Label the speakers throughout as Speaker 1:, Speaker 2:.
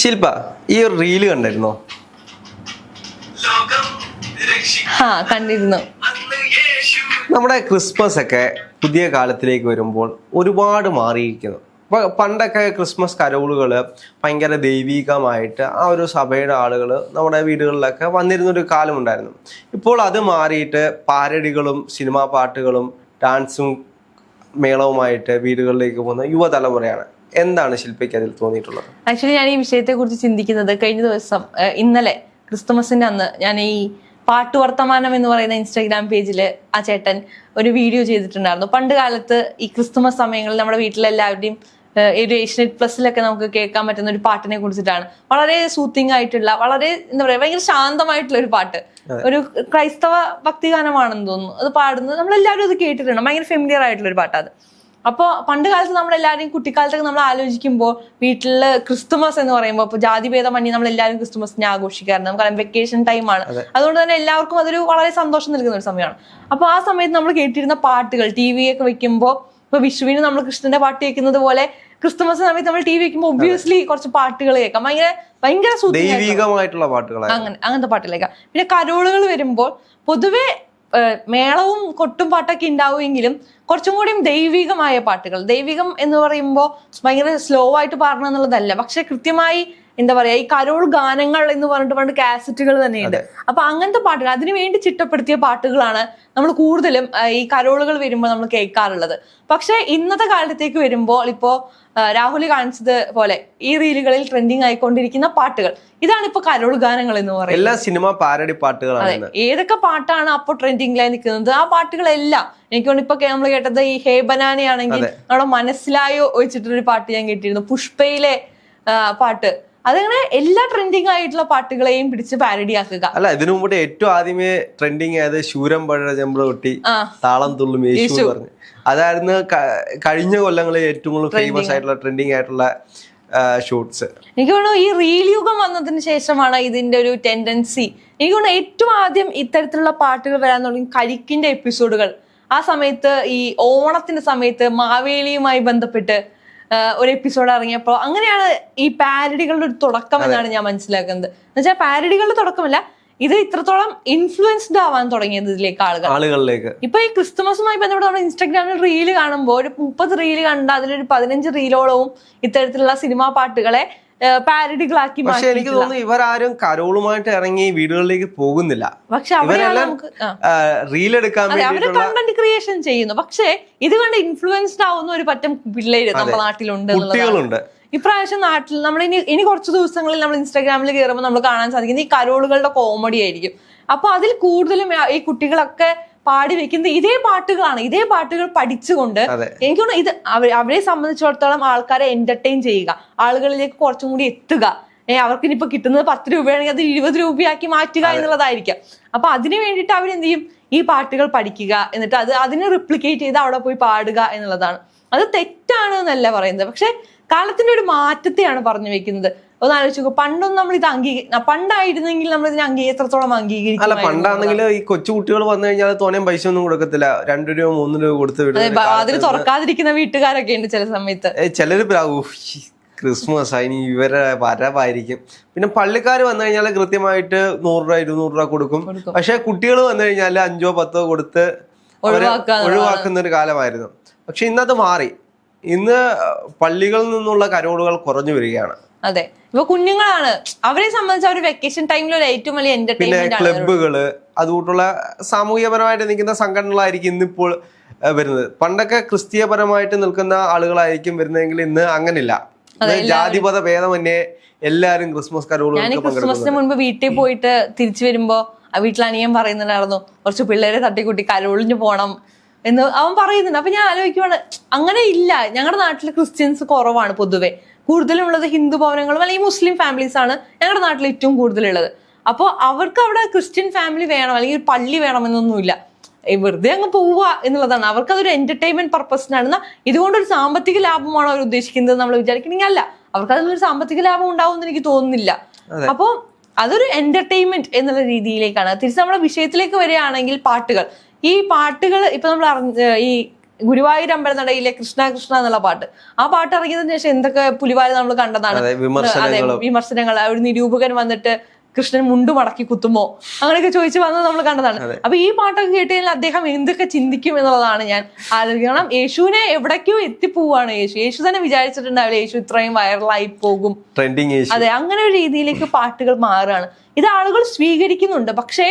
Speaker 1: ശില്പ ഈ ഒരു റീൽ കണ്ടിരുന്നോ?
Speaker 2: ഹാ കണ്ടിരുന്നു.
Speaker 1: നമ്മുടെ ക്രിസ്മസ് ഒക്കെ പുതിയ കാലത്തിലേക്ക് വരുമ്പോൾ ഒരുപാട് മാറിയിരിക്കുന്നു. ഇപ്പൊ പണ്ടൊക്കെ ക്രിസ്മസ് കരോളുകൾ ഭയങ്കര ദൈവികമായിട്ട് ആ ഒരു സഭയുടെ ആളുകൾ നമ്മുടെ വീടുകളിലൊക്കെ വന്നിരുന്നൊരു കാലമുണ്ടായിരുന്നു. ഇപ്പോൾ അത് മാറിയിട്ട് പാരഡികളും സിനിമാ പാട്ടുകളും ഡാൻസും മേളവുമായിട്ട് വീടുകളിലേക്ക് പോകുന്ന യുവതലമുറയാണ്. എന്താണ് ശില്പയ്ക്ക് അതിൽ തോന്നിയിട്ടുള്ളത്?
Speaker 2: ആക്ച്വലി ഞാൻ ഈ വിഷയത്തെ കുറിച്ച് ചിന്തിക്കുന്നത് കഴിഞ്ഞ ദിവസം ഇന്നലെ ക്രിസ്തുമസിന്റെ അന്ന് ഞാൻ ഈ പാട്ട് വർത്തമാനം എന്ന് പറയുന്ന ഇൻസ്റ്റാഗ്രാം പേജിൽ ആ ചേട്ടൻ ഒരു വീഡിയോ ചെയ്തിട്ടുണ്ടായിരുന്നു. പണ്ട് കാലത്ത് ഈ ക്രിസ്തുമസ് സമയങ്ങളിൽ നമ്മുടെ വീട്ടിലെല്ലാവരുടെയും ഒരു ഏഷ്യനെറ്റ് പ്ലസിലൊക്കെ നമുക്ക് കേൾക്കാൻ പറ്റുന്ന ഒരു പാട്ടിനെ കുറിച്ചിട്ടാണ്. വളരെ സൂത്തിങ് ആയിട്ടുള്ള വളരെ എന്താ പറയുക ഭയങ്കര ശാന്തമായിട്ടുള്ള ഒരു പാട്ട്. ഒരു ക്രൈസ്തവ ഭക്തിഗാനമാണെന്ന് തോന്നുന്നു. അത് പാടുന്നത് നമ്മളെല്ലാവരും അത് കേട്ടിട്ടുണ്ട്. ഭയങ്കര ഫെമിലിയർ ആയിട്ടുള്ള ഒരു പാട്ടാണ് അപ്പോൾ പണ്ട് കാലത്ത് നമ്മളെല്ലാവരും കുട്ടിക്കാലത്തൊക്കെ നമ്മൾ ആലോചിക്കുമ്പോൾ വീട്ടിൽ ക്രിസ്തുമസ് എന്ന് പറയുമ്പോൾ ഇപ്പോൾ ജാതിഭേദം മണ്ണി നമ്മൾ എല്ലാവരും ക്രിസ്തുമസിനെ ആഘോഷിക്കാറുണ്ട്. നമുക്ക് വെക്കേഷൻ ടൈമാണ് അതുകൊണ്ട് തന്നെ എല്ലാവർക്കും അതൊരു വളരെ സന്തോഷം നൽകുന്ന ഒരു സമയമാണ്. അപ്പോൾ ആ സമയത്ത് നമ്മൾ കേട്ടിരുന്ന പാട്ടുകൾ ടി വി ഒക്കെ വെക്കുമ്പോൾ ഇപ്പൊ വിഷുവിന് നമ്മൾ കൃഷ്ണന്റെ പാട്ട് കേൾക്കുന്നത് പോലെ ക്രിസ്തുമസ് സമയത്ത് നമ്മൾ ടി വി വെക്കുമ്പോൾ ഒബ്വിയസ്ലി കുറച്ച് പാട്ടുകൾ കേൾക്കാം. ഭയങ്കര ഭയങ്കര പാട്ടുകൾ
Speaker 1: ദൈവികമായിട്ടുള്ള പാട്ടുകളാണ്
Speaker 2: അങ്ങനെ അങ്ങനത്തെ പാട്ടുകൾ കേൾക്കാം. പിന്നെ കരോളുകൾ വരുമ്പോൾ പൊതുവെ മേളവും കൊട്ടും പാട്ടൊക്കെ ഉണ്ടാവുമെങ്കിലും കുറച്ചും കൂടിയും ദൈവികമായ പാട്ടുകൾ. ദൈവികം എന്ന് പറയുമ്പോൾ ഭയങ്കര സ്ലോ ആയിട്ട് പാടണം എന്നുള്ളതല്ല. പക്ഷെ കൃത്യമായി എന്താ പറയാ ഈ കരോൾ ഗാനങ്ങൾ എന്ന് പറഞ്ഞിട്ട് പണ്ട് കാസറ്റുകൾ തന്നെയുണ്ട്. അപ്പൊ അങ്ങനത്തെ പാട്ടുകൾ അതിനു വേണ്ടി ചിട്ടപ്പെടുത്തിയ പാട്ടുകളാണ് നമ്മൾ കൂടുതലും ഈ കരോളുകൾ വരുമ്പോൾ നമ്മൾ കേൾക്കാറുള്ളത്. പക്ഷെ ഇന്നത്തെ കാലത്തേക്ക് വരുമ്പോൾ ഇപ്പോ രാഹുലി രാഹുൽ കാണിച്ചത് പോലെ ഈ റീലുകളിൽ ട്രെൻഡിങ് ആയിക്കൊണ്ടിരിക്കുന്ന പാട്ടുകൾ ഇതാണ് ഇപ്പൊ കരോൾ ഗാനങ്ങൾ എന്ന് പറയുന്നത്.
Speaker 1: എല്ലാ സിനിമ പാരഡി പാട്ടുകളാണ്.
Speaker 2: ഏതൊക്കെ പാട്ടാണ് അപ്പോൾ ട്രെൻഡിങ്ങിലായി നിൽക്കുന്നത്? ആ പാട്ടുകളെല്ലാം എനിക്ക് തോന്നുന്നു ഇപ്പൊ നമ്മൾ കേട്ടത് ഈ ഹേ ബനാനയാണെങ്കിൽ നമ്മുടെ മനസ്സിലായോ വെച്ചിട്ടൊരു പാട്ട് ഞാൻ കേട്ടിരുന്നു. പുഷ്പയിലെ പാട്ട്. അതങ്ങനെ എല്ലാ ട്രെൻഡിങ് ആയിട്ടുള്ള പാട്ടുകളെയും പിടിച്ച് പാരഡി ആക്കുക.
Speaker 1: അല്ല ഇതിനു മുമ്പ് ഏറ്റവും ആദ്യമേ ട്രെൻഡിങ് ആയത് ശൂരം പഴ ചെമ്പള കൊട്ടി താളം തുള്ളും യേശു പറഞ്ഞു. അതായിരുന്നു കഴിഞ്ഞ കൊല്ലങ്ങളിൽ ഏറ്റവും കൂടുതൽ ഫേമസ് ആയിട്ടുള്ള ട്രെൻഡിങ് ആയിട്ടുള്ള ഷൂട്ട്സ്
Speaker 2: എനിക്ക് തോന്നുന്നു ഈ റീൽ യുഗം വന്നതിന് ശേഷമാണ് ഇതിന്റെ ഒരു ടെൻഡൻസി എനിക്ക് തോന്നുന്നു ഏറ്റവും ആദ്യം ഇത്തരത്തിലുള്ള പാട്ടുകൾ വരാൻ തുടങ്ങി കരിക്കിന്റെ എപ്പിസോഡുകൾ ആ സമയത്ത് ഈ ഓണത്തിന്റെ സമയത്ത് മാവേലിയുമായി ബന്ധപ്പെട്ട് ഒരു എപ്പിസോഡ് ഇറങ്ങിയപ്പോൾ അങ്ങനെയാണ് ഈ പാരഡികളുടെ ഒരു തുടക്കം എന്നാണ് ഞാൻ മനസ്സിലാക്കുന്നത്. എന്നുവെച്ചാൽ പാരഡികളുടെ തുടക്കമല്ല ഇത് ഇത്രത്തോളം ഇൻഫ്ലുവൻസ്ഡ് ആവാൻ തുടങ്ങിയത് ഇതിലേക്ക് ആളുകൾ.
Speaker 1: ആളുകളിലേക്ക്.
Speaker 2: ഇപ്പൊ ഈ ക്രിസ്തുമസുമായി ബന്ധപ്പെട്ട് നമ്മൾ ഇൻസ്റ്റാഗ്രാമിൽ റീൽ കാണുമ്പോൾ ഒരു മുപ്പത് റീൽ കണ്ട അതിലൊരു പതിനഞ്ച് റീലോളവും ഇത്തരത്തിലുള്ള സിനിമാ പാട്ടുകളെ പാരഡികളാക്കി
Speaker 1: പക്ഷെ എനിക്ക് തോന്നുന്നു ഇവരാരും കരോളുമായിട്ട് ഇറങ്ങി വീടുകളിലേക്ക് പോകുന്നില്ല.
Speaker 2: പക്ഷെ.
Speaker 1: റീൽ എടുക്കാൻ അവർ
Speaker 2: കണ്ടന്റ് ക്രിയേഷൻ ചെയ്യുന്നു. പക്ഷേ ഇത് കണ്ട് ഇൻഫ്ലുവൻസ്ഡ് ആവുന്ന ഒരു പറ്റം പിള്ളേര് നമ്മുടെ നാട്ടിലുണ്ട്
Speaker 1: കുട്ടികളുണ്ട്.
Speaker 2: ഇപ്രാവശ്യം നാട്ടിൽ നമ്മൾ ഇനി ഇനി കുറച്ച് ദിവസങ്ങളിൽ നമ്മൾ ഇൻസ്റ്റാഗ്രാമിൽ കയറുമ്പോൾ നമ്മൾ കാണാൻ സാധിക്കുന്നത് ഈ കരോളുകളുടെ കോമഡി ആയിരിക്കും. അപ്പൊ അതിൽ കൂടുതലും ഈ കുട്ടികളൊക്കെ പാടി വെക്കുന്നത് ഇതേ പാട്ടുകളാണ്. ഇതേ പാട്ടുകൾ പഠിച്ചുകൊണ്ട്. എനിക്ക് തോന്നുന്നു ഇത് അവരെ സംബന്ധിച്ചിടത്തോളം ആൾക്കാരെ എന്റർടൈൻ ചെയ്യുക. ആളുകളിലേക്ക് കുറച്ചും കൂടി എത്തുക. ഏഹ് അവർക്ക് ഇനിയിപ്പോ കിട്ടുന്നത് പത്ത് രൂപയാണെങ്കിൽ അത് ഇരുപത് രൂപയാക്കി മാറ്റുക എന്നുള്ളതായിരിക്കാം. അപ്പൊ അതിന് വേണ്ടിയിട്ട് അവരെന്ത് ചെയ്യും ഈ പാട്ടുകൾ പഠിക്കുക. എന്നിട്ട് അത് അതിനെ റിപ്ലിക്കേറ്റ് ചെയ്ത് അവിടെ പോയി പാടുക എന്നുള്ളതാണ്. അത് തെറ്റാണ് എന്നല്ല പറയുന്നത്. പക്ഷെ കാലത്തിന്റെ ഒരു മാറ്റത്തെയാണ് പറഞ്ഞു വെക്കുന്നത്. ഒന്ന് ആലോചിച്ച് പണ്ടൊന്നും നമ്മൾ ഇത് അംഗീകരി പണ്ടായിരുന്നെങ്കിൽ നമ്മൾ ഇതിനെ അംഗീ എത്രത്തോളം
Speaker 1: അല്ല
Speaker 2: അംഗീകരിക്കും
Speaker 1: പണ്ടാണെങ്കിൽ ഈ കൊച്ചു കുട്ടികൾ വന്നു കഴിഞ്ഞാൽ തോനെയും പൈസ ഒന്നും കൊടുക്കത്തില്ല. രണ്ടു രൂപ മൂന്ന് രൂപ കൊടുത്ത് വിടും
Speaker 2: അതിൽ തുറക്കാതിരിക്കുന്ന വീട്ടുകാരൊക്കെ ഉണ്ട് ചില സമയത്ത്.
Speaker 1: ചിലര് ക്രിസ്മസ് അതിന് ഇവരെ വരവായിരിക്കും. പിന്നെ പള്ളിക്കാർ വന്നു കഴിഞ്ഞാൽ കൃത്യമായിട്ട് നൂറ് രൂപ ഇരുന്നൂറ് രൂപ കൊടുക്കും. പക്ഷെ കുട്ടികൾ വന്നു കഴിഞ്ഞാൽ അഞ്ചോ പത്തോ കൊടുത്ത്. ഒഴിവാക്കുന്ന ഒരു കാലമായിരുന്നു. പക്ഷെ ഇന്നത് മാറി. ഇന്ന് പള്ളികളിൽ നിന്നുള്ള കരോടുകൾ കുറഞ്ഞു വരികയാണ്.
Speaker 2: അതെ. ഇപ്പൊ കുഞ്ഞുങ്ങളാണ്. അവരെ സംബന്ധിച്ച് അവർ വെക്കേഷൻ ടൈമിൽ ഒരു ഏറ്റവും വലിയ എന്റർടൈൻമെന്റ് ആണ്
Speaker 1: ക്ലബുകൾ അതുകൂട്ടുള്ള സാമൂഹികപരമായിട്ട് നിൽക്കുന്ന സംഘടനകളായിരിക്കും ഇന്നിപ്പോൾ വരുന്നത്. പണ്ടൊക്കെ ക്രിസ്തീയപരമായിട്ട് നിൽക്കുന്ന ആളുകളായിരിക്കും വരുന്നതെങ്കിൽ ഇന്ന് അങ്ങനില്ല. ഇന്ന് ജാതിപത ഭേദമന്യേ എല്ലാരും ക്രിസ്മസ്
Speaker 2: ഞാൻ
Speaker 1: കരോളുകൾക്ക്
Speaker 2: ക്രിസ്മസിന് മുൻപ് വീട്ടിൽ പോയിട്ട് തിരിച്ചു വരുമ്പോ ആ വീട്ടിൽ അനിയൻ പറയുന്നുണ്ടായിരുന്നു കുറച്ച് പിള്ളേരെ തട്ടിക്കൂട്ടി കരോളിന് പോണം എന്ന് അവൻ പറയുന്നുണ്ട്. അപ്പൊ ഞാൻ ആലോചിക്കുവാണ് അങ്ങനെ ഇല്ല. ഞങ്ങളുടെ നാട്ടിൽ ക്രിസ്ത്യൻസ് കുറവാണ് പൊതുവെ. കൂടുതലും ഉള്ളത് ഹിന്ദു ഭവനങ്ങളും അല്ലെങ്കിൽ മുസ്ലിം ഫാമിലീസ് ആണ് ഞങ്ങളുടെ നാട്ടിൽ ഏറ്റവും കൂടുതലുള്ളത്. അപ്പോൾ അവർക്ക് അവിടെ ക്രിസ്ത്യൻ ഫാമിലി വേണം അല്ലെങ്കിൽ ഒരു പള്ളി വേണമെന്നൊന്നുമില്ല. വെറുതെ അങ്ങ് പോവുക എന്നുള്ളതാണ്. അവർക്ക് അതൊരു എന്റർടൈൻമെന്റ് പർപ്പസിനാണ് ഇതുകൊണ്ടൊരു സാമ്പത്തിക ലാഭമാണോ അവർ ഉദ്ദേശിക്കുന്നത് നമ്മൾ വിചാരിക്കണമെങ്കിൽ അല്ല. അവർക്ക് അതിലൊരു സാമ്പത്തിക ലാഭം ഉണ്ടാവും എനിക്ക് തോന്നുന്നില്ല. അപ്പോൾ അതൊരു എന്റർടൈൻമെന്റ് എന്നുള്ള രീതിയിലേക്കാണ്. തിരിച്ച് നമ്മുടെ വിഷയത്തിലേക്ക് വരികയാണെങ്കിൽ പാട്ടുകൾ. ഈ പാട്ടുകൾ ഇപ്പൊ നമ്മൾ അറിഞ്ഞ ഈ ഗുരുവായൂർ അമ്പലനടയിലെ കൃഷ്ണ കൃഷ്ണ എന്നുള്ള പാട്ട്. ആ പാട്ട് ഇറങ്ങിയതിനു ശേഷം എന്തൊക്കെ പുലിവാരി നമ്മൾ കണ്ടതാണ്?
Speaker 1: അതെ
Speaker 2: വിമർശനങ്ങൾ. ആ ഒരു നിരൂപകൻ വന്നിട്ട് കൃഷ്ണൻ മുണ്ടു മടക്കി കുത്തുമോ? അങ്ങനെയൊക്കെ ചോദിച്ചു വന്നത് നമ്മൾ കണ്ടതാണ്. അപ്പൊ ഈ പാട്ടൊക്കെ കേട്ട് കഴിഞ്ഞാൽ അദ്ദേഹം എന്തൊക്കെ ചിന്തിക്കും എന്നുള്ളതാണ് ഞാൻ ആലോചിക്കണം യേശുവിനെ എവിടേക്കോ എത്തിപ്പോവാണ് യേശു. യേശു തന്നെ വിചാരിച്ചിട്ടുണ്ടാവില്ല യേശു ഇത്രയും വൈറലായി പോകും. അതെ അങ്ങനെ ഒരു രീതിയിലേക്ക് പാട്ടുകൾ മാറുകയാണ്. ഇത് ആളുകൾ സ്വീകരിക്കുന്നുണ്ട്. പക്ഷേ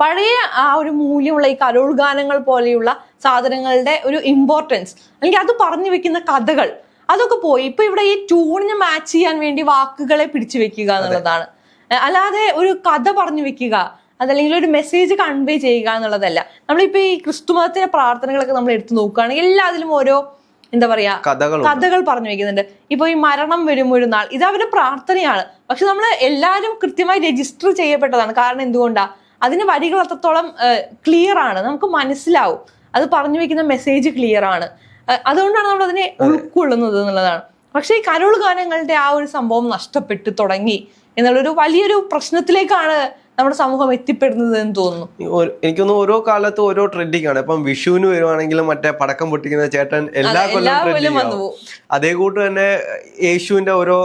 Speaker 2: പഴയ ആ ഒരു മൂല്യമുള്ള ഈ കരോൾ ഗാനങ്ങൾ പോലെയുള്ള സാധനങ്ങളുടെ ഒരു ഇമ്പോർട്ടൻസ് അല്ലെങ്കിൽ അത് പറഞ്ഞു വെക്കുന്ന കഥകൾ അതൊക്കെ പോയി. ഇപ്പൊ ഇവിടെ ഈ ട്യൂണിന് മാച്ച് ചെയ്യാൻ വേണ്ടി വാക്കുകളെ പിടിച്ചു വെക്കുക എന്നുള്ളതാണ്. അല്ലാതെ ഒരു കഥ പറഞ്ഞു വെക്കുക അതല്ലെങ്കിൽ ഒരു മെസ്സേജ് കൺവേ ചെയ്യുക എന്നുള്ളതല്ല. നമ്മളിപ്പോ ഈ ക്രിസ്തു മതത്തിന്റെ പ്രാർത്ഥനകളൊക്കെ നമ്മൾ എടുത്തു നോക്കുകയാണെങ്കിൽ എല്ലാത്തിലും ഓരോ എന്താ പറയാ കഥകൾ പറഞ്ഞു വെക്കുന്നുണ്ട്. ഇപ്പൊ ഈ മരണം വരും ഒരു നാൾ ഇത് അവരുടെ പ്രാർത്ഥനയാണ്. പക്ഷെ നമ്മൾ എല്ലാവരും കൃത്യമായി രജിസ്റ്റർ ചെയ്യപ്പെട്ടതാണ്. കാരണം എന്തുകൊണ്ടാ? അതിന് വരികൾ അത്രത്തോളം ക്ലിയർ ആണ്. നമുക്ക് മനസ്സിലാവും. അത് പറഞ്ഞു വെക്കുന്ന മെസ്സേജ് ക്ലിയർ ആണ്. അതുകൊണ്ടാണ് നമ്മൾ അതിനെ ഉൾക്കൊള്ളുന്നത് എന്നുള്ളതാണ്. പക്ഷേ ഈ കരോൾ ഗാനങ്ങളുടെ ആ ഒരു സംഭവം നഷ്ടപ്പെട്ടു തുടങ്ങി എന്നുള്ളൊരു വലിയൊരു പ്രശ്നത്തിലേക്കാണ് നമ്മുടെ സമൂഹം എത്തിപ്പെടുന്നത് എന്ന് തോന്നുന്നു.
Speaker 1: എനിക്കൊന്നും ഓരോ കാലത്ത് ഓരോ ട്രെൻഡിങ് ആണ്. ഇപ്പം വിഷുവിന് വരുവാണെങ്കിലും മറ്റേ പടക്കം പൊട്ടിക്കുന്ന ചേട്ടൻ എല്ലാ കൊല്ലം അതേ കൂട്ട് തന്നെ യേശുവിന്റെ ഓരോ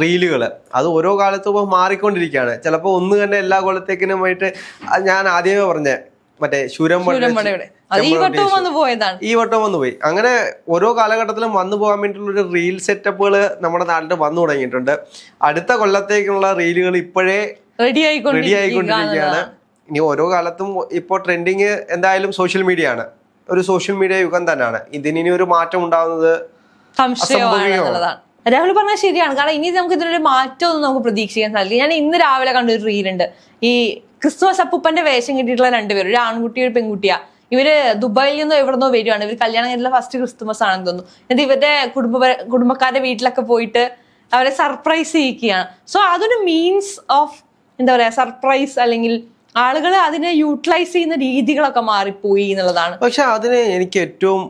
Speaker 1: റീലുകൾ അത് ഓരോ കാലത്തും ഇപ്പോൾ മാറിക്കൊണ്ടിരിക്കുകയാണ്. ചിലപ്പോൾ ഒന്ന് തന്നെ എല്ലാ കൊല്ലത്തേക്കിനുമായിട്ട് ആയിട്ട് ഞാൻ ആദ്യമേ പറഞ്ഞ മറ്റേ
Speaker 2: ശൂരമ്പടയുടെ ഈ വട്ടവും വന്നു പോയതാണ്.
Speaker 1: ഈ വട്ടം വന്നു പോയി. അങ്ങനെ ഓരോ കാലഘട്ടത്തിലും വന്നു പോകാൻ വേണ്ടിയിട്ടുള്ള ഒരു റീൽ സെറ്റപ്പുകൾ നമ്മുടെ നാട്ടിൽ വന്നു തുടങ്ങിയിട്ടുണ്ട്. അടുത്ത കൊല്ലത്തേക്കുള്ള റീലുകൾ ഇപ്പോഴേ
Speaker 2: റെഡി ആയിക്കൊണ്ടിരിക്കുകയാണ്.
Speaker 1: ഇനി ഓരോ കാലത്തും ഇപ്പോൾ ട്രെൻഡിങ് എന്തായാലും സോഷ്യൽ മീഡിയ ആണ്. ഒരു സോഷ്യൽ മീഡിയ യുഗം തന്നെയാണ്. ഇതിനി ഒരു മാറ്റം ഉണ്ടാകുന്നത്
Speaker 2: സംശയമാണ് രാഹുൽ പറഞ്ഞാൽ ശരിയാണ്. കാരണം ഇനി നമുക്ക് ഇതിനൊരു മാറ്റമൊന്നും നമുക്ക് പ്രതീക്ഷിക്കാൻ സാധിക്കില്ല. ഞാൻ ഇന്ന് രാവിലെ കണ്ട ഒരു റീലുണ്ട് ഈ ക്രിസ്മസ് അപ്പൂപ്പന്റെ വേഷം കിട്ടിയിട്ടുള്ള രണ്ടുപേരും. ഒരു ആൺകുട്ടി ഒരു പെൺകുട്ടിയാ. ഇവർ ദുബായിൽ നിന്നോ എവിടുന്നോ വരുവാണ്. ഇവർ കല്യാണം കഴിഞ്ഞുള്ള ഫസ്റ്റ് ക്രിസ്തുമസ് ആണെന്ന് തോന്നുന്നു. എന്നിട്ട് ഇവരുടെ കുടുംബ കുടുംബക്കാരുടെ വീട്ടിലൊക്കെ പോയിട്ട് അവരെ സർപ്രൈസ് ചെയ്യിക്കുകയാണ് സോ അതൊരു മീൻസ് ഓഫ് എന്താ പറയാ സർപ്രൈസ് അല്ലെങ്കിൽ ആളുകൾ അതിനെ യൂട്ടിലൈസ് ചെയ്യുന്ന രീതികളൊക്കെ മാറിപ്പോയി എന്നുള്ളതാണ്.
Speaker 1: പക്ഷെ അതിന് എനിക്ക് ഏറ്റവും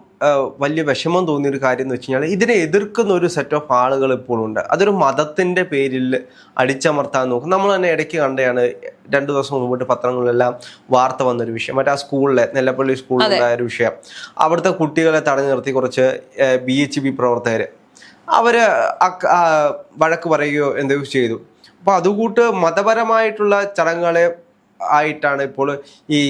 Speaker 1: വലിയ വിഷമം തോന്നിയ ഒരു കാര്യം എന്ന് വെച്ച് കഴിഞ്ഞാൽ ഇതിനെ എതിർക്കുന്ന ഒരു സെറ്റ് ഓഫ് ആളുകൾ ഇപ്പോഴും ഉണ്ട്. അതൊരു മതത്തിന്റെ പേരിൽ അടിച്ചമർത്താൻ നോക്കും. നമ്മൾ തന്നെ ഇടയ്ക്ക് കണ്ടതാണ് രണ്ടു ദിവസം മുമ്പോട്ട് പത്രങ്ങളിലെല്ലാം വാർത്ത വന്നൊരു വിഷയം. മറ്റേ ആ സ്കൂളിലെ നെല്ലപ്പള്ളി സ്കൂളിലുണ്ടായ ഒരു വിഷയം. അവിടുത്തെ കുട്ടികളെ തടഞ്ഞു നിർത്തി കുറച്ച് ബി എച്ച് ബി പ്രവർത്തകർ അവർ വഴക്ക് പറയുകയോ എന്തൊക്കെ ചെയ്തു. അപ്പോൾ അതുകൂട്ട് മതപരമായിട്ടുള്ള ചടങ്ങുകളെ ആയിട്ടാണ് ഇപ്പോൾ ഈ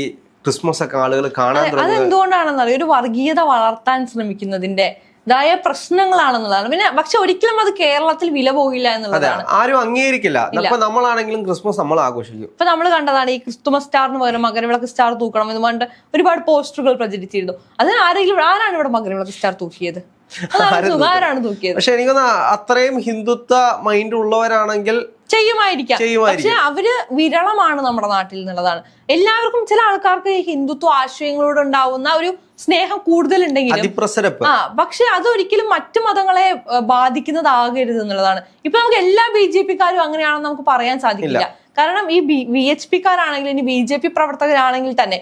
Speaker 1: ക്രിസ്മസ് ഒക്കെ ആളുകൾ കാണാൻ തുടങ്ങുന്നത്
Speaker 2: അതെന്തുകൊണ്ടാണെന്ന് അറിയാം ഒരു വർഗീയത വളർത്താൻ ശ്രമിക്കുന്നതിന്റെ ഇതായ പ്രശ്നങ്ങളാണെന്നുള്ളതാണ്. പിന്നെ പക്ഷെ ഒരിക്കലും അത് കേരളത്തിൽ വില പോകില്ല എന്നുള്ളതാണ്.
Speaker 1: ആരും അംഗീകരിക്കില്ല. നമ്മളാണെങ്കിലും ക്രിസ്മസ് നമ്മൾ ആഘോഷിക്കും.
Speaker 2: ഇപ്പൊ നമ്മൾ കണ്ടതാണ് ഈ ക്രിസ്തുമസ് സ്റ്റാറിന് പകരം മകരവിളക്ക് സ്റ്റാർ തൂക്കണം എന്ന് പറഞ്ഞിട്ട് ഒരുപാട് പോസ്റ്ററുകൾ പ്രചരിച്ചിരുന്നു. അതിന് ആരെങ്കിലും ആരാണ് ഇവിടെ മകരവിളക്ക് സ്റ്റാർ തൂക്കിയത്? ആരാണ് തൂക്കിയത്
Speaker 1: പക്ഷെ എനിക്കൊന്ന് അത്രയും ഹിന്ദുത്വ മൈൻഡ് ഉള്ളവരാണെങ്കിൽ
Speaker 2: ചെയ്യുമായിരിക്കാം. പക്ഷെ അവർ വിരളമാണ് നമ്മുടെ നാട്ടിൽ എന്നുള്ളതാണ്. എല്ലാവർക്കും ചില ആൾക്കാർക്ക് ഈ ഹിന്ദുത്വ ആശയങ്ങളോട് ഉണ്ടാവുന്ന ഒരു സ്നേഹം കൂടുതലുണ്ടെങ്കിലും
Speaker 1: അതിപ്രസരപ്പ്.
Speaker 2: ആ പക്ഷെ അതൊരിക്കലും മറ്റു മതങ്ങളെ ബാധിക്കുന്നതാകരുത് എന്നുള്ളതാണ്. ഇപ്പൊ നമുക്ക് എല്ലാ ബി ജെ പിക്കാരും അങ്ങനെയാണെന്ന് നമുക്ക് പറയാൻ സാധിക്കില്ല. കാരണം ഈ ബി വി എച്ച് പിക്കാരാണെങ്കിൽ ഇനി ബി ജെ പി പ്രവർത്തകരാണെങ്കിൽ തന്നെ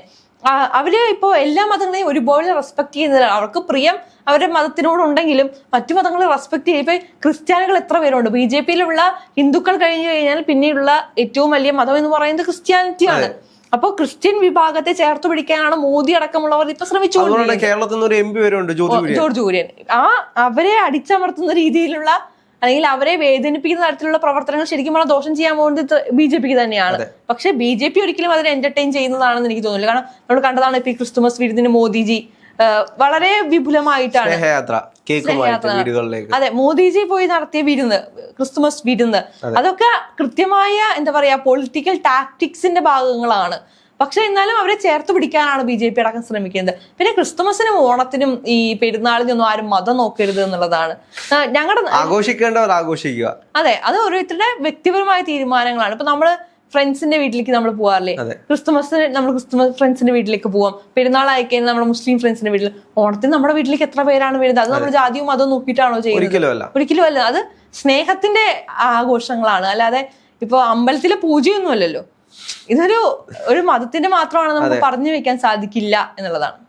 Speaker 2: അവർ ഇപ്പോ എല്ലാ മതങ്ങളെയും ഒരുപോലെ റെസ്പെക്ട് ചെയ്യുന്നതാണ് അവർക്ക് പ്രിയം അവരുടെ മതത്തിനോടുണ്ടെങ്കിലും മറ്റു മതങ്ങളെ റെസ്പെക്ട് ചെയ്യും ഇപ്പൊ ക്രിസ്ത്യാനികൾ എത്ര പേരുണ്ട്? ബി ജെ പിയിലുള്ള ഹിന്ദുക്കൾ കഴിഞ്ഞു കഴിഞ്ഞാൽ പിന്നീടുള്ള ഏറ്റവും വലിയ മതം എന്ന് പറയുന്നത് ക്രിസ്ത്യാനിറ്റിയാണ് അപ്പോൾ ക്രിസ്ത്യൻ വിഭാഗത്തെ ചേർത്ത് പിടിക്കാനാണ് മോദി അടക്കമുള്ളവർ ഇപ്പൊ ശ്രമിച്ചുകൊണ്ടിരിക്കുന്നത്.
Speaker 1: അതുകൊണ്ടാണ് കേരളത്തിൽ നിന്ന് ഒരു എം പി വരുന്നുണ്ട് ജ്യോതി
Speaker 2: ജോർജ് കുര്യൻ. ആ അവരെ അടിച്ചമർത്തുന്ന രീതിയിലുള്ള അല്ലെങ്കിൽ അവരെ വേദനിപ്പിക്കുന്ന തരത്തിലുള്ള പ്രവർത്തനങ്ങൾ ശരിക്കും പറഞ്ഞാൽ ദോഷം ചെയ്യാൻ പോകുന്നത് ബി ജെ പിക്ക് തന്നെയാണ്. പക്ഷെ ബി ജെ പി ഒരിക്കലും അതിനെ എന്റർടൈൻ ചെയ്യുന്നതാണെന്ന് എനിക്ക് തോന്നുന്നില്ല. കാരണം നമ്മൾ കണ്ടതാണ് ഇപ്പൊ ഈ ക്രിസ്തുമസ് വിരുന്നിന് മോദിജി വളരെ വിപുലമായിട്ടാണ് അതെ മോദിജി പോയി നടത്തിയ വിരുന്ന് ക്രിസ്തുമസ് വിരുന്ന് അതൊക്കെ കൃത്യമായ എന്താ പറയാ പൊളിറ്റിക്കൽ ടാക്ടിക്സിന്റെ ഭാഗങ്ങളാണ്. പക്ഷെ എന്നാലും അവരെ ചേർത്ത് പിടിക്കാനാണ് ബി ജെ പി അടക്കം ശ്രമിക്കുന്നത്. പിന്നെ ക്രിസ്തുമസിനും ഓണത്തിനും ഈ പെരുന്നാളിനൊന്നും ആരും മതം നോക്കരുത് എന്നുള്ളതാണ്. ഞങ്ങളുടെ
Speaker 1: ആഘോഷിക്കേണ്ടവർ ആഘോഷിക്കുക.
Speaker 2: അതെ അത് ഓരോരുത്തരുടെ വ്യക്തിപരമായ തീരുമാനങ്ങളാണ്. ഇപ്പൊ നമ്മൾ ഫ്രണ്ട്സിന്റെ വീട്ടിലേക്ക് നമ്മൾ പോകാറില്ലേ. ക്രിസ്തുമസിന് നമ്മൾ ക്രിസ്തുമസ് ഫ്രണ്ട്സിന്റെ വീട്ടിലേക്ക് പോവാം. പെരുന്നാൾ ആയിക്കഴിഞ്ഞാൽ നമ്മുടെ മുസ്ലിം ഫ്രണ്ട്സിന്റെ വീട്ടിൽ ഓണത്തിന് നമ്മുടെ വീട്ടിലേക്ക് എത്ര പേരാണ് വരുന്നത്? അത് നമ്മൾ ജാതിയും മതവും നോക്കിയിട്ടാണോ ചെയ്യുന്നത്?
Speaker 1: ഒരിക്കലും അല്ല.
Speaker 2: ഒരിക്കലും അല്ല. അത് സ്നേഹത്തിന്റെ ആഘോഷങ്ങളാണ്. അല്ലാതെ ഇപ്പൊ അമ്പലത്തിലെ പൂജയൊന്നും അല്ലല്ലോ. ഇതൊരു ഒരു മതത്തിന്റെ മാത്രമാണ് നമുക്ക് പറഞ്ഞു വെക്കാൻ സാധിക്കില്ല എന്നുള്ളതാണ്.